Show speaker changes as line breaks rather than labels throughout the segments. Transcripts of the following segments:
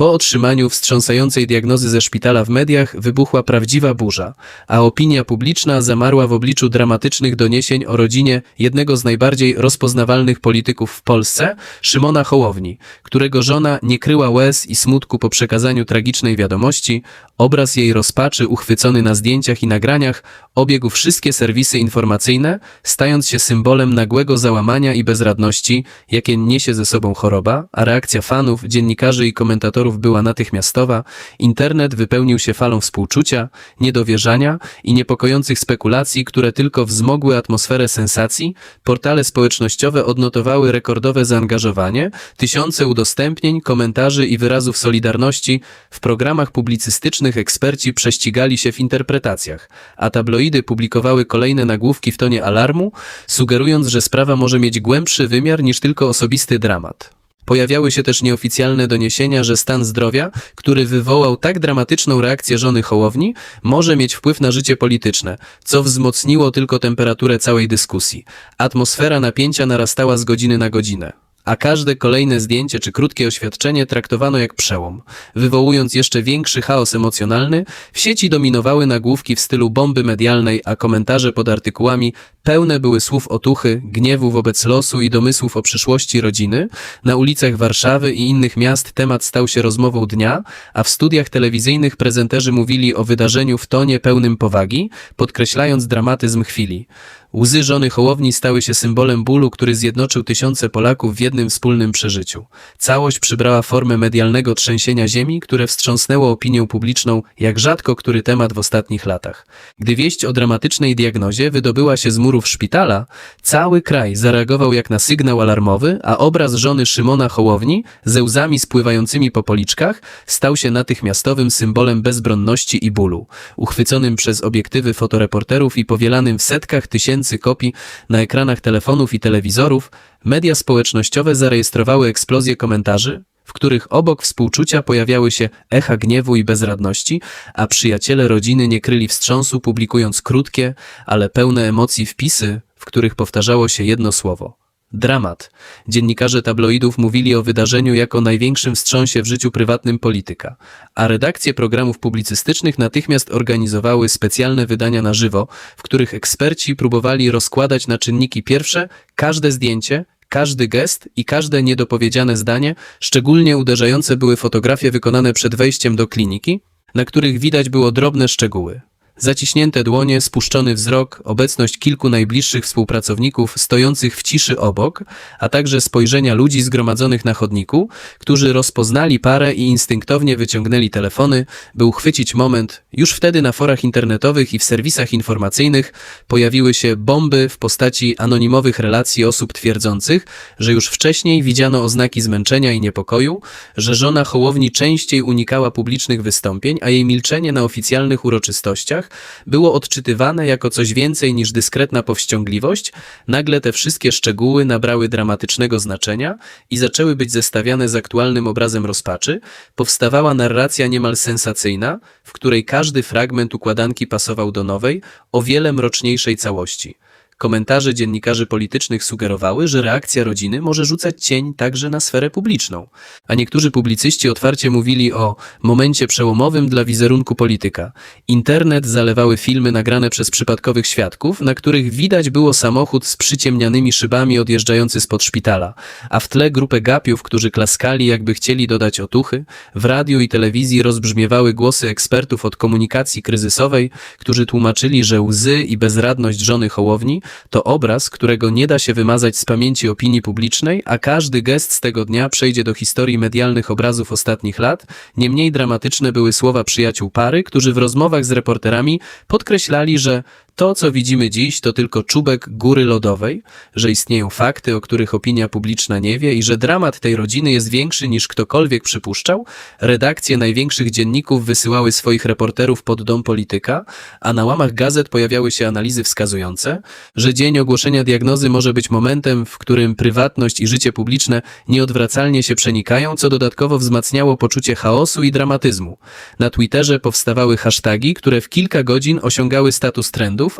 Po otrzymaniu wstrząsającej diagnozy ze szpitala w mediach wybuchła prawdziwa burza, a opinia publiczna zamarła w obliczu dramatycznych doniesień o rodzinie jednego z najbardziej rozpoznawalnych polityków w Polsce, Szymona Hołowni, którego żona nie kryła łez i smutku po przekazaniu tragicznej wiadomości, obraz jej rozpaczy uchwycony na zdjęciach i nagraniach obiegł wszystkie serwisy informacyjne, stając się symbolem nagłego załamania i bezradności, jakie niesie ze sobą choroba, a reakcja fanów, dziennikarzy i komentatorów była natychmiastowa, internet wypełnił się falą współczucia, niedowierzania i niepokojących spekulacji, które tylko wzmogły atmosferę sensacji, portale społecznościowe odnotowały rekordowe zaangażowanie, tysiące udostępnień, komentarzy i wyrazów solidarności, w programach publicystycznych eksperci prześcigali się w interpretacjach, a tabloidy publikowały kolejne nagłówki w tonie alarmu, sugerując, że sprawa może mieć głębszy wymiar niż tylko osobisty dramat. Pojawiały się też nieoficjalne doniesienia, że stan zdrowia, który wywołał tak dramatyczną reakcję żony Hołowni, może mieć wpływ na życie polityczne, co wzmocniło tylko temperaturę całej dyskusji. Atmosfera napięcia narastała z godziny na godzinę. A każde kolejne zdjęcie czy krótkie oświadczenie traktowano jak przełom. Wywołując jeszcze większy chaos emocjonalny, w sieci dominowały nagłówki w stylu bomby medialnej, a komentarze pod artykułami pełne były słów otuchy, gniewu wobec losu i domysłów o przyszłości rodziny. Na ulicach Warszawy i innych miast temat stał się rozmową dnia, a w studiach telewizyjnych prezenterzy mówili o wydarzeniu w tonie pełnym powagi, podkreślając dramatyzm chwili. Łzy żony Hołowni stały się symbolem bólu, który zjednoczył tysiące Polaków w jednym wspólnym przeżyciu. Całość przybrała formę medialnego trzęsienia ziemi, które wstrząsnęło opinią publiczną jak rzadko który temat w ostatnich latach. Gdy wieść o dramatycznej diagnozie wydobyła się z murów szpitala, cały kraj zareagował jak na sygnał alarmowy, a obraz żony Szymona Hołowni, ze łzami spływającymi po policzkach, stał się natychmiastowym symbolem bezbronności i bólu, uchwyconym przez obiektywy fotoreporterów i powielanym w setkach tysięcy kopii na ekranach telefonów i telewizorów, media społecznościowe zarejestrowały eksplozję komentarzy, w których obok współczucia pojawiały się echa gniewu i bezradności, a przyjaciele rodziny nie kryli wstrząsu, publikując krótkie, ale pełne emocji wpisy, w których powtarzało się jedno słowo. Dramat. Dziennikarze tabloidów mówili o wydarzeniu jako największym wstrząsie w życiu prywatnym polityka, a redakcje programów publicystycznych natychmiast organizowały specjalne wydania na żywo, w których eksperci próbowali rozkładać na czynniki pierwsze każde zdjęcie, każdy gest i każde niedopowiedziane zdanie, szczególnie uderzające były fotografie wykonane przed wejściem do kliniki, na których widać było drobne szczegóły. Zaciśnięte dłonie, spuszczony wzrok, obecność kilku najbliższych współpracowników stojących w ciszy obok, a także spojrzenia ludzi zgromadzonych na chodniku, którzy rozpoznali parę i instynktownie wyciągnęli telefony, by uchwycić moment. Już wtedy na forach internetowych i w serwisach informacyjnych pojawiły się bomby w postaci anonimowych relacji osób twierdzących, że już wcześniej widziano oznaki zmęczenia i niepokoju, że żona Hołowni częściej unikała publicznych wystąpień, a jej milczenie na oficjalnych uroczystościach było odczytywane jako coś więcej niż dyskretna powściągliwość, nagle te wszystkie szczegóły nabrały dramatycznego znaczenia i zaczęły być zestawiane z aktualnym obrazem rozpaczy, powstawała narracja niemal sensacyjna, w której każdy fragment układanki pasował do nowej, o wiele mroczniejszej całości. Komentarze dziennikarzy politycznych sugerowały, że reakcja rodziny może rzucać cień także na sferę publiczną, a niektórzy publicyści otwarcie mówili o momencie przełomowym dla wizerunku polityka. Internet zalewały filmy nagrane przez przypadkowych świadków, na których widać było samochód z przyciemnianymi szybami odjeżdżający spod szpitala, a w tle grupę gapiów, którzy klaskali jakby chcieli dodać otuchy. W radiu i telewizji rozbrzmiewały głosy ekspertów od komunikacji kryzysowej, którzy tłumaczyli, że łzy i bezradność żony Hołowni to obraz, którego nie da się wymazać z pamięci opinii publicznej, a każdy gest z tego dnia przejdzie do historii medialnych obrazów ostatnich lat. Nie mniej dramatyczne były słowa przyjaciół pary, którzy w rozmowach z reporterami podkreślali, że to, co widzimy dziś, to tylko czubek góry lodowej, że istnieją fakty, o których opinia publiczna nie wie i że dramat tej rodziny jest większy niż ktokolwiek przypuszczał. Redakcje największych dzienników wysyłały swoich reporterów pod dom polityka, a na łamach gazet pojawiały się analizy wskazujące, że dzień ogłoszenia diagnozy może być momentem, w którym prywatność i życie publiczne nieodwracalnie się przenikają, co dodatkowo wzmacniało poczucie chaosu i dramatyzmu. Na Twitterze powstawały hasztagi, które w kilka godzin osiągały status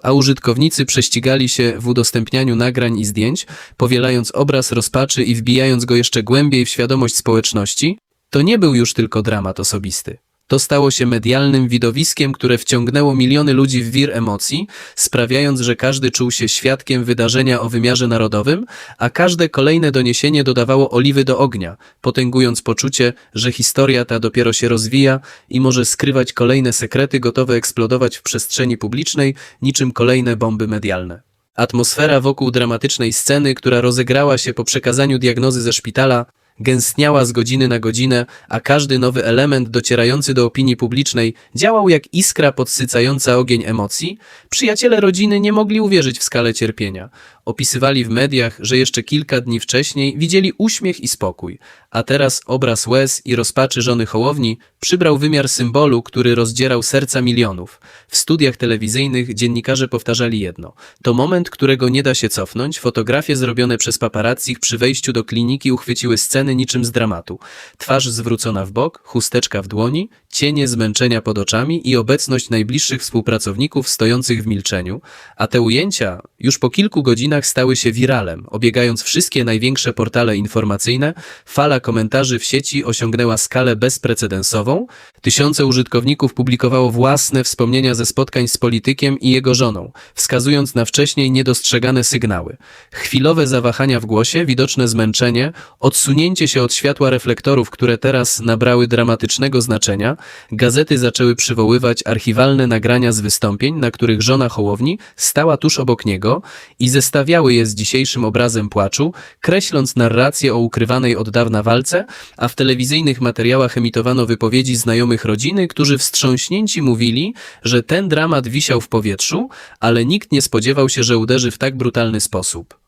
a użytkownicy prześcigali się w udostępnianiu nagrań i zdjęć, powielając obraz rozpaczy i wbijając go jeszcze głębiej w świadomość społeczności, To nie był już tylko dramat osobisty. To stało się medialnym widowiskiem, które wciągnęło miliony ludzi w wir emocji, sprawiając, że każdy czuł się świadkiem wydarzenia o wymiarze narodowym, a każde kolejne doniesienie dodawało oliwy do ognia, potęgując poczucie, że historia ta dopiero się rozwija i może skrywać kolejne sekrety gotowe eksplodować w przestrzeni publicznej, niczym kolejne bomby medialne. Atmosfera wokół dramatycznej sceny, która rozegrała się po przekazaniu diagnozy ze szpitala, gęstniała z godziny na godzinę, a każdy nowy element docierający do opinii publicznej działał jak iskra podsycająca ogień emocji, przyjaciele rodziny nie mogli uwierzyć w skalę cierpienia. Opisywali w mediach, że jeszcze kilka dni wcześniej widzieli uśmiech i spokój, a teraz obraz łez i rozpaczy żony Hołowni przybrał wymiar symbolu, który rozdzierał serca milionów. W studiach telewizyjnych dziennikarze powtarzali jedno. To moment, którego nie da się cofnąć. Fotografie zrobione przez paparazzi przy wejściu do kliniki uchwyciły sceny niczym z dramatu. Twarz zwrócona w bok, chusteczka w dłoni, cienie zmęczenia pod oczami i obecność najbliższych współpracowników stojących w milczeniu, a te ujęcia już po kilku godzinach stały się wiralem, obiegając wszystkie największe portale informacyjne, fala komentarzy w sieci osiągnęła skalę bezprecedensową, tysiące użytkowników publikowało własne wspomnienia ze spotkań z politykiem i jego żoną, wskazując na wcześniej niedostrzegane sygnały. Chwilowe zawahania w głosie, widoczne zmęczenie, odsunięcie się od światła reflektorów, które teraz nabrały dramatycznego znaczenia, gazety zaczęły przywoływać archiwalne nagrania z wystąpień, na których żona Hołowni stała tuż obok niego i zestawiały je z dzisiejszym obrazem płaczu, kreśląc narrację o ukrywanej od dawna walce, a w telewizyjnych materiałach emitowano wypowiedzi znajomych rodziny, którzy wstrząśnięci mówili, że ten dramat wisiał w powietrzu, ale nikt nie spodziewał się, że uderzy w tak brutalny sposób.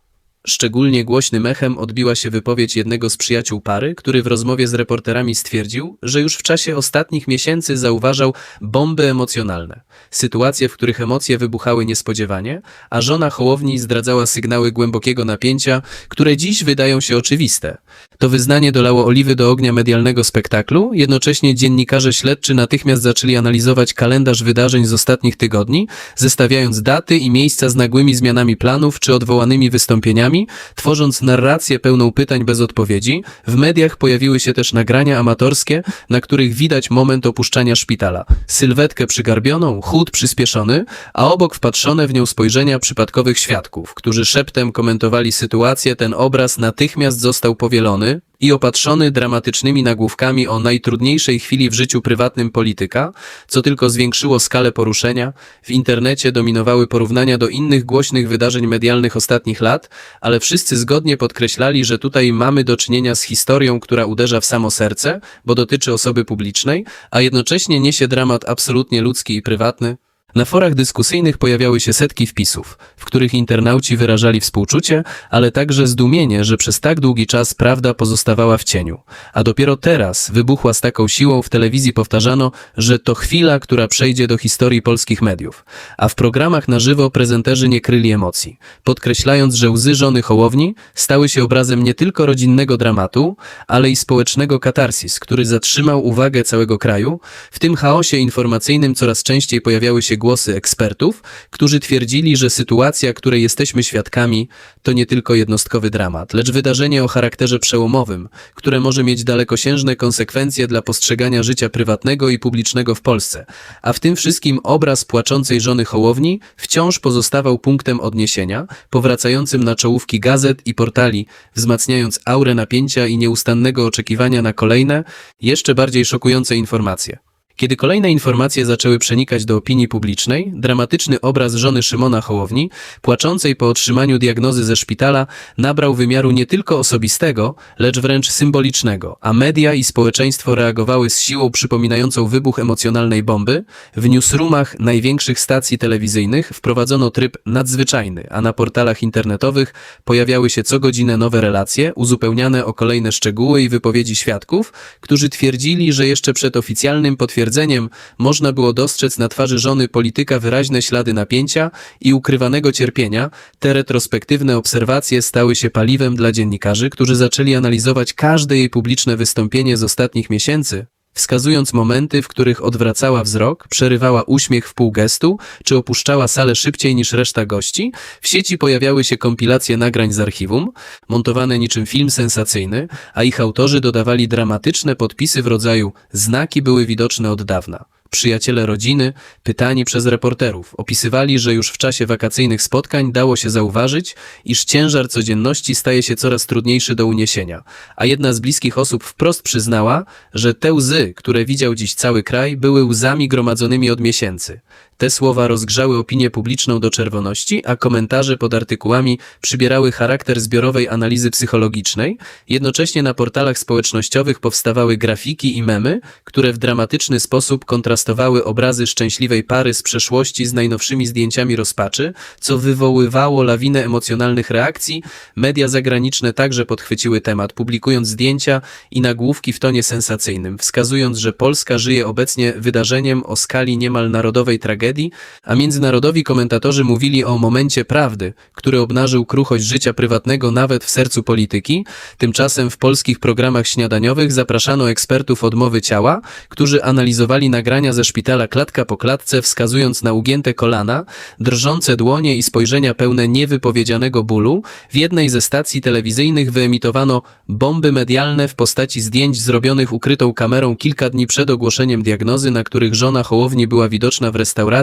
Szczególnie głośnym echem odbiła się wypowiedź jednego z przyjaciół pary, który w rozmowie z reporterami stwierdził, że już w czasie ostatnich miesięcy zauważał bomby emocjonalne. Sytuacje, w których emocje wybuchały niespodziewanie, a żona Hołowni zdradzała sygnały głębokiego napięcia, które dziś wydają się oczywiste. To wyznanie dolało oliwy do ognia medialnego spektaklu, jednocześnie dziennikarze śledczy natychmiast zaczęli analizować kalendarz wydarzeń z ostatnich tygodni, zestawiając daty i miejsca z nagłymi zmianami planów czy odwołanymi wystąpieniami, tworząc narrację pełną pytań bez odpowiedzi. W mediach pojawiły się też nagrania amatorskie, na których widać moment opuszczania szpitala. Sylwetkę przygarbioną, chód przyspieszony, a obok wpatrzone w nią spojrzenia przypadkowych świadków, którzy szeptem komentowali sytuację. Ten obraz natychmiast został powielony, i opatrzony dramatycznymi nagłówkami o najtrudniejszej chwili w życiu prywatnym polityka, co tylko zwiększyło skalę poruszenia. W internecie dominowały porównania do innych głośnych wydarzeń medialnych ostatnich lat, ale wszyscy zgodnie podkreślali, że tutaj mamy do czynienia z historią, która uderza w samo serce, bo dotyczy osoby publicznej, a jednocześnie niesie dramat absolutnie ludzki i prywatny. Na forach dyskusyjnych pojawiały się setki wpisów, w których internauci wyrażali współczucie, ale także zdumienie, że przez tak długi czas prawda pozostawała w cieniu. A dopiero teraz wybuchła z taką siłą w telewizji powtarzano, że to chwila, która przejdzie do historii polskich mediów. A w programach na żywo prezenterzy nie kryli emocji, podkreślając, że łzy żony Hołowni stały się obrazem nie tylko rodzinnego dramatu, ale i społecznego katarsis, który zatrzymał uwagę całego kraju. W tym chaosie informacyjnym coraz częściej pojawiały się głosy ekspertów, którzy twierdzili, że sytuacja, której jesteśmy świadkami, to nie tylko jednostkowy dramat, lecz wydarzenie o charakterze przełomowym, które może mieć dalekosiężne konsekwencje dla postrzegania życia prywatnego i publicznego w Polsce. A w tym wszystkim obraz płaczącej żony Hołowni wciąż pozostawał punktem odniesienia, powracającym na czołówki gazet i portali, wzmacniając aurę napięcia i nieustannego oczekiwania na kolejne, jeszcze bardziej szokujące informacje. Kiedy kolejne informacje zaczęły przenikać do opinii publicznej, dramatyczny obraz żony Szymona Hołowni, płaczącej po otrzymaniu diagnozy ze szpitala, nabrał wymiaru nie tylko osobistego, lecz wręcz symbolicznego, a media i społeczeństwo reagowały z siłą przypominającą wybuch emocjonalnej bomby. W newsroomach największych stacji telewizyjnych wprowadzono tryb nadzwyczajny, a na portalach internetowych pojawiały się co godzinę nowe relacje, uzupełniane o kolejne szczegóły i wypowiedzi świadków, którzy twierdzili, że jeszcze przed oficjalnym potwierdzeniem można było dostrzec na twarzy żony polityka wyraźne ślady napięcia i ukrywanego cierpienia. Te retrospektywne obserwacje stały się paliwem dla dziennikarzy, którzy zaczęli analizować każde jej publiczne wystąpienie z ostatnich miesięcy, wskazując momenty, w których odwracała wzrok, przerywała uśmiech w pół gestu, czy opuszczała salę szybciej niż reszta gości, w sieci pojawiały się kompilacje nagrań z archiwum, montowane niczym film sensacyjny, a ich autorzy dodawali dramatyczne podpisy w rodzaju znaki były widoczne od dawna. Przyjaciele rodziny, pytani przez reporterów, opisywali, że już w czasie wakacyjnych spotkań dało się zauważyć, iż ciężar codzienności staje się coraz trudniejszy do uniesienia, a jedna z bliskich osób wprost przyznała, że te łzy, które widział dziś cały kraj, były łzami gromadzonymi od miesięcy. Te słowa rozgrzały opinię publiczną do czerwoności, a komentarze pod artykułami przybierały charakter zbiorowej analizy psychologicznej. Jednocześnie na portalach społecznościowych powstawały grafiki i memy, które w dramatyczny sposób kontrastowały obrazy szczęśliwej pary z przeszłości z najnowszymi zdjęciami rozpaczy, co wywoływało lawinę emocjonalnych reakcji. Media zagraniczne także podchwyciły temat, publikując zdjęcia i nagłówki w tonie sensacyjnym, wskazując, że Polska żyje obecnie wydarzeniem o skali niemal narodowej tragedii, a międzynarodowi komentatorzy mówili o momencie prawdy, który obnażył kruchość życia prywatnego nawet w sercu polityki. Tymczasem w polskich programach śniadaniowych zapraszano ekspertów odmowy ciała, którzy analizowali nagrania ze szpitala klatka po klatce, wskazując na ugięte kolana, drżące dłonie i spojrzenia pełne niewypowiedzianego bólu. W jednej ze stacji telewizyjnych wyemitowano bomby medialne w postaci zdjęć zrobionych ukrytą kamerą kilka dni przed ogłoszeniem diagnozy, na których żona Hołowni była widoczna w restauracji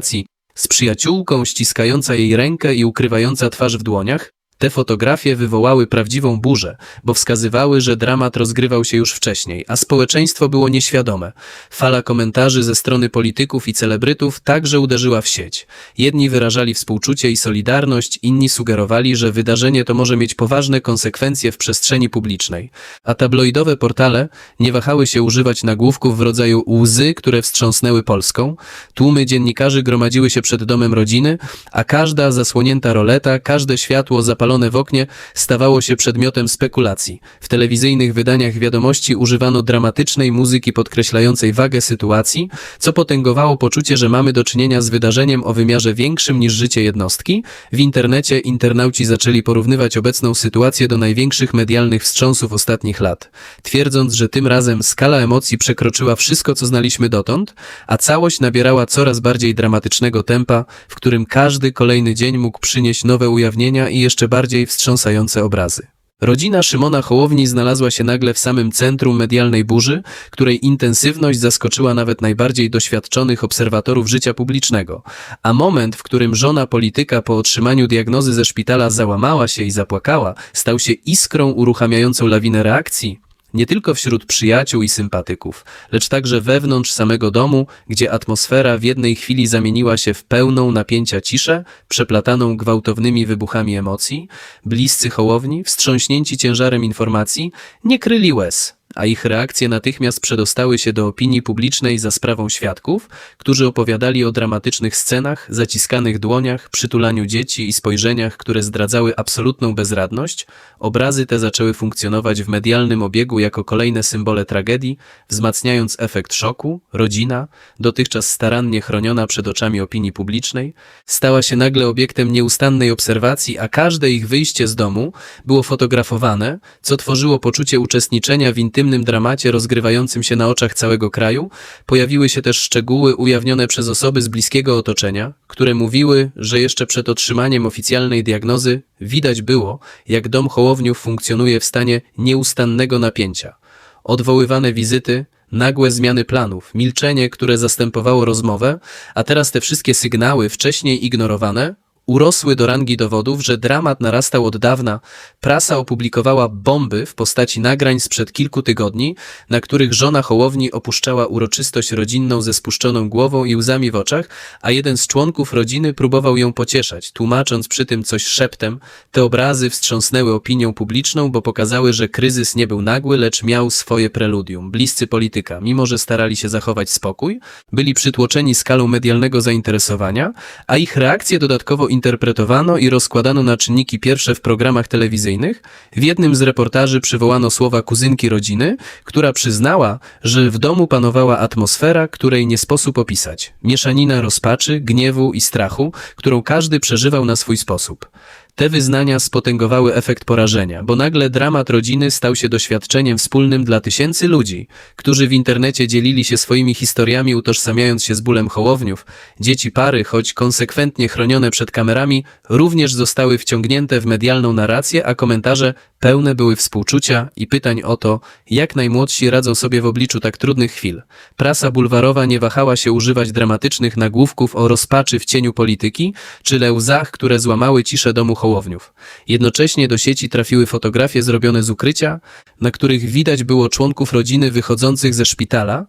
z przyjaciółką ściskająca jej rękę i ukrywająca twarz w dłoniach, te fotografie wywołały prawdziwą burzę, bo wskazywały, że dramat rozgrywał się już wcześniej, a społeczeństwo było nieświadome. Fala komentarzy ze strony polityków i celebrytów także uderzyła w sieć. Jedni wyrażali współczucie i solidarność, inni sugerowali, że wydarzenie to może mieć poważne konsekwencje w przestrzeni publicznej. A tabloidowe portale nie wahały się używać nagłówków w rodzaju łzy, które wstrząsnęły Polską. Tłumy dziennikarzy gromadziły się przed domem rodziny, a każda zasłonięta roleta, każde światło zapalone w oknie stawało się przedmiotem spekulacji. W telewizyjnych wydaniach wiadomości używano dramatycznej muzyki podkreślającej wagę sytuacji, co potęgowało poczucie, że mamy do czynienia z wydarzeniem o wymiarze większym niż życie jednostki. W internecie internauci zaczęli porównywać obecną sytuację do największych medialnych wstrząsów ostatnich lat, twierdząc, że tym razem skala emocji przekroczyła wszystko, co znaliśmy dotąd, a całość nabierała coraz bardziej dramatycznego tempa, w którym każdy kolejny dzień mógł przynieść nowe ujawnienia i jeszcze bardziej wstrząsające obrazy. Rodzina Szymona Hołowni znalazła się nagle w samym centrum medialnej burzy, której intensywność zaskoczyła nawet najbardziej doświadczonych obserwatorów życia publicznego, a moment, w którym żona polityka po otrzymaniu diagnozy ze szpitala załamała się i zapłakała, stał się iskrą uruchamiającą lawinę reakcji, nie tylko wśród przyjaciół i sympatyków, lecz także wewnątrz samego domu, gdzie atmosfera w jednej chwili zamieniła się w pełną napięcia ciszę, przeplataną gwałtownymi wybuchami emocji. Bliscy Hołowni, wstrząśnięci ciężarem informacji, nie kryli łez, a ich reakcje natychmiast przedostały się do opinii publicznej za sprawą świadków, którzy opowiadali o dramatycznych scenach, zaciskanych dłoniach, przytulaniu dzieci i spojrzeniach, które zdradzały absolutną bezradność. Obrazy te zaczęły funkcjonować w medialnym obiegu jako kolejne symbole tragedii, wzmacniając efekt szoku. Rodzina, dotychczas starannie chroniona przed oczami opinii publicznej, stała się nagle obiektem nieustannej obserwacji, a każde ich wyjście z domu było fotografowane, co tworzyło poczucie uczestniczenia w intymnym dramacie rozgrywającym się na oczach całego kraju, pojawiły się też szczegóły ujawnione przez osoby z bliskiego otoczenia, które mówiły, że jeszcze przed otrzymaniem oficjalnej diagnozy widać było, jak dom Hołowniów funkcjonuje w stanie nieustannego napięcia. Odwoływane wizyty, nagłe zmiany planów, milczenie, które zastępowało rozmowę, a teraz te wszystkie sygnały wcześniej ignorowane urosły do rangi dowodów, że dramat narastał od dawna. Prasa opublikowała bomby w postaci nagrań sprzed kilku tygodni, na których żona Hołowni opuszczała uroczystość rodzinną ze spuszczoną głową i łzami w oczach, a jeden z członków rodziny próbował ją pocieszać, tłumacząc przy tym coś szeptem. Te obrazy wstrząsnęły opinią publiczną, bo pokazały, że kryzys nie był nagły, lecz miał swoje preludium. Bliscy polityka, mimo że starali się zachować spokój, byli przytłoczeni skalą medialnego zainteresowania, a ich reakcje dodatkowo interpretowano i rozkładano na czynniki pierwsze w programach telewizyjnych. W jednym z reportaży przywołano słowa kuzynki rodziny, która przyznała, że w domu panowała atmosfera, której nie sposób opisać. Mieszanina rozpaczy, gniewu i strachu, którą każdy przeżywał na swój sposób. Te wyznania spotęgowały efekt porażenia, bo nagle dramat rodziny stał się doświadczeniem wspólnym dla tysięcy ludzi, którzy w internecie dzielili się swoimi historiami, utożsamiając się z bólem Hołowniów. Dzieci pary, choć konsekwentnie chronione przed kamerami, również zostały wciągnięte w medialną narrację, a komentarze pełne były współczucia i pytań o to, jak najmłodsi radzą sobie w obliczu tak trudnych chwil. Prasa bulwarowa nie wahała się używać dramatycznych nagłówków o rozpaczy w cieniu polityki, czy łzach, które złamały ciszę domu Hołowniów. Jednocześnie do sieci trafiły fotografie zrobione z ukrycia, na których widać było członków rodziny wychodzących ze szpitala,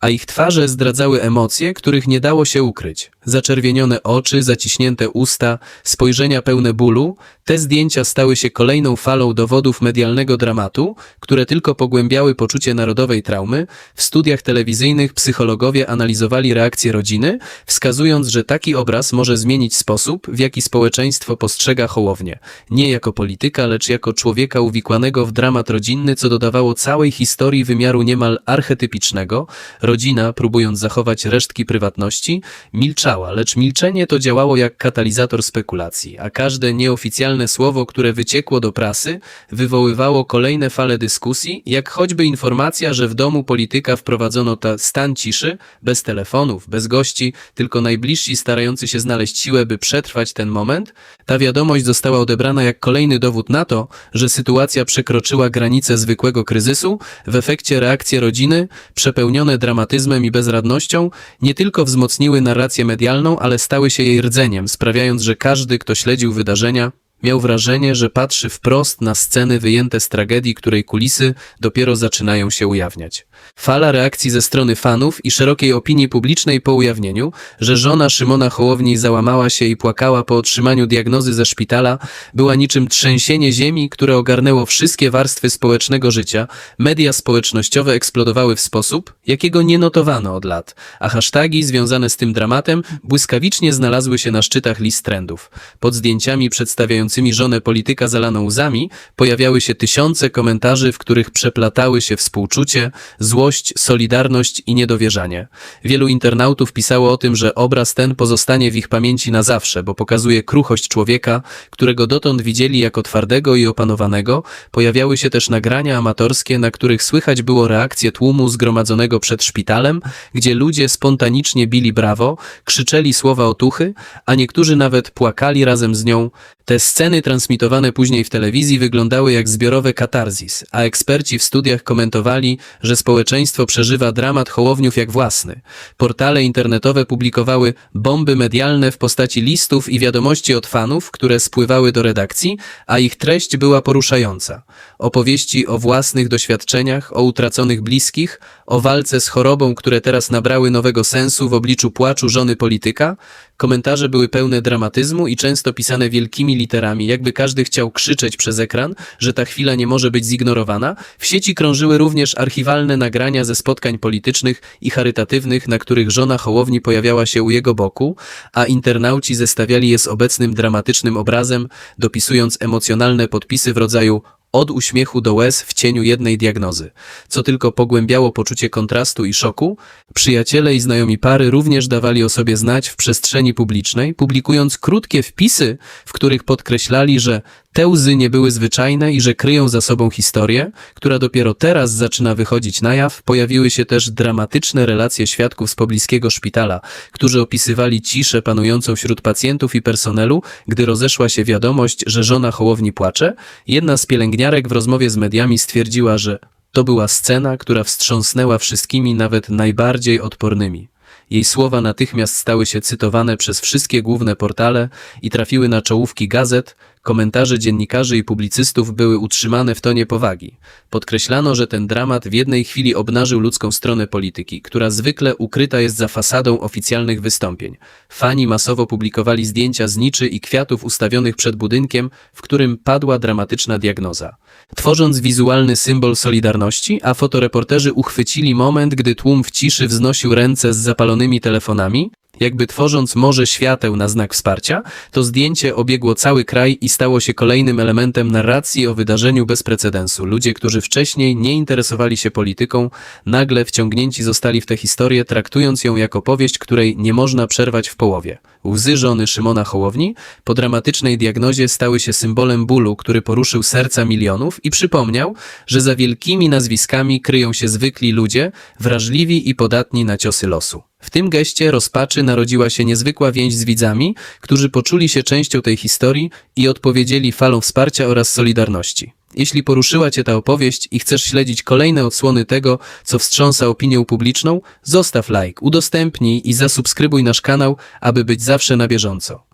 a ich twarze zdradzały emocje, których nie dało się ukryć. Zaczerwienione oczy, zaciśnięte usta, spojrzenia pełne bólu, te zdjęcia stały się kolejną falą dowodów medialnego dramatu, które tylko pogłębiały poczucie narodowej traumy. W studiach telewizyjnych psychologowie analizowali reakcję rodziny, wskazując, że taki obraz może zmienić sposób, w jaki społeczeństwo postrzega Hołownię. Nie jako polityka, lecz jako człowieka uwikłanego w dramat rodzinny, co dodawało całej historii wymiaru niemal archetypicznego. Rodzina, próbując zachować resztki prywatności, milczała, lecz milczenie to działało jak katalizator spekulacji, a każde nieoficjalne słowo, które wyciekło do prasy, wywoływało kolejne fale dyskusji, jak choćby informacja, że w domu polityka wprowadzono ta stan ciszy, bez telefonów, bez gości, tylko najbliżsi starający się znaleźć siłę, by przetrwać ten moment. Ta wiadomość została odebrana jak kolejny dowód na to, że sytuacja przekroczyła granice zwykłego kryzysu, w efekcie reakcje rodziny, przepełnione dramatyzmem i bezradnością, nie tylko wzmocniły narrację medialną, ale stały się jej rdzeniem, sprawiając, że każdy, kto śledził wydarzenia, Miał wrażenie, że patrzy wprost na sceny wyjęte z tragedii, której kulisy dopiero zaczynają się ujawniać. Fala reakcji ze strony fanów i szerokiej opinii publicznej po ujawnieniu, że żona Szymona Hołowni załamała się i płakała po otrzymaniu diagnozy ze szpitala, była niczym trzęsienie ziemi, które ogarnęło wszystkie warstwy społecznego życia. Media społecznościowe eksplodowały w sposób, jakiego nie notowano od lat, a hasztagi związane z tym dramatem błyskawicznie znalazły się na szczytach list trendów. Pod zdjęciami przedstawiającymi żonę polityka zalaną łzami pojawiały się tysiące komentarzy, w których przeplatały się współczucie, złość, solidarność i niedowierzanie. Wielu internautów pisało o tym, że obraz ten pozostanie w ich pamięci na zawsze, bo pokazuje kruchość człowieka, którego dotąd widzieli jako twardego i opanowanego. Pojawiały się też nagrania amatorskie, na których słychać było reakcję tłumu zgromadzonego przed szpitalem, gdzie ludzie spontanicznie bili brawo, krzyczeli słowa otuchy, a niektórzy nawet płakali razem z nią. Te sceny transmitowane później w telewizji wyglądały jak zbiorowe katarzis, a eksperci w studiach komentowali, że społeczeństwo przeżywa dramat Hołowniów jak własny. Portale internetowe publikowały bomby medialne w postaci listów i wiadomości od fanów, które spływały do redakcji, a ich treść była poruszająca. Opowieści o własnych doświadczeniach, o utraconych bliskich, o walce z chorobą, które teraz nabrały nowego sensu w obliczu płaczu żony polityka. Komentarze były pełne dramatyzmu i często pisane wielkimi literami, jakby każdy chciał krzyczeć przez ekran, że ta chwila nie może być zignorowana. W sieci krążyły również archiwalne nagrania ze spotkań politycznych i charytatywnych, na których żona Hołowni pojawiała się u jego boku, a internauci zestawiali je z obecnym dramatycznym obrazem, dopisując emocjonalne podpisy w rodzaju od uśmiechu do łez w cieniu jednej diagnozy, co tylko pogłębiało poczucie kontrastu i szoku, przyjaciele i znajomi pary również dawali o sobie znać w przestrzeni publicznej, publikując krótkie wpisy, w których podkreślali, że te łzy nie były zwyczajne i że kryją za sobą historię, która dopiero teraz zaczyna wychodzić na jaw. Pojawiły się też dramatyczne relacje świadków z pobliskiego szpitala, którzy opisywali ciszę panującą wśród pacjentów i personelu, gdy rozeszła się wiadomość, że żona Hołowni płacze. Jedna z pielęgniarek w rozmowie z mediami stwierdziła, że to była scena, która wstrząsnęła wszystkimi, nawet najbardziej odpornymi. Jej słowa natychmiast stały się cytowane przez wszystkie główne portale i trafiły na czołówki gazet, komentarze dziennikarzy i publicystów były utrzymane w tonie powagi. Podkreślano, że ten dramat w jednej chwili obnażył ludzką stronę polityki, która zwykle ukryta jest za fasadą oficjalnych wystąpień. Fani masowo publikowali zdjęcia zniczy i kwiatów ustawionych przed budynkiem, w którym padła dramatyczna diagnoza. Tworząc wizualny symbol solidarności, a fotoreporterzy uchwycili moment, gdy tłum w ciszy wznosił ręce z zapalonymi telefonami, Jakby tworząc morze świateł na znak wsparcia, to zdjęcie obiegło cały kraj i stało się kolejnym elementem narracji o wydarzeniu bez precedensu. Ludzie, którzy wcześniej nie interesowali się polityką, nagle wciągnięci zostali w tę historię, traktując ją jako powieść, której nie można przerwać w połowie. Łzy żony Szymona Hołowni po dramatycznej diagnozie stały się symbolem bólu, który poruszył serca milionów i przypomniał, że za wielkimi nazwiskami kryją się zwykli ludzie, wrażliwi i podatni na ciosy losu. W tym geście rozpaczy narodziła się niezwykła więź z widzami, którzy poczuli się częścią tej historii i odpowiedzieli falą wsparcia oraz solidarności. Jeśli poruszyła Cię ta opowieść i chcesz śledzić kolejne odsłony tego, co wstrząsa opinią publiczną, zostaw like, udostępnij i zasubskrybuj nasz kanał, aby być zawsze na bieżąco.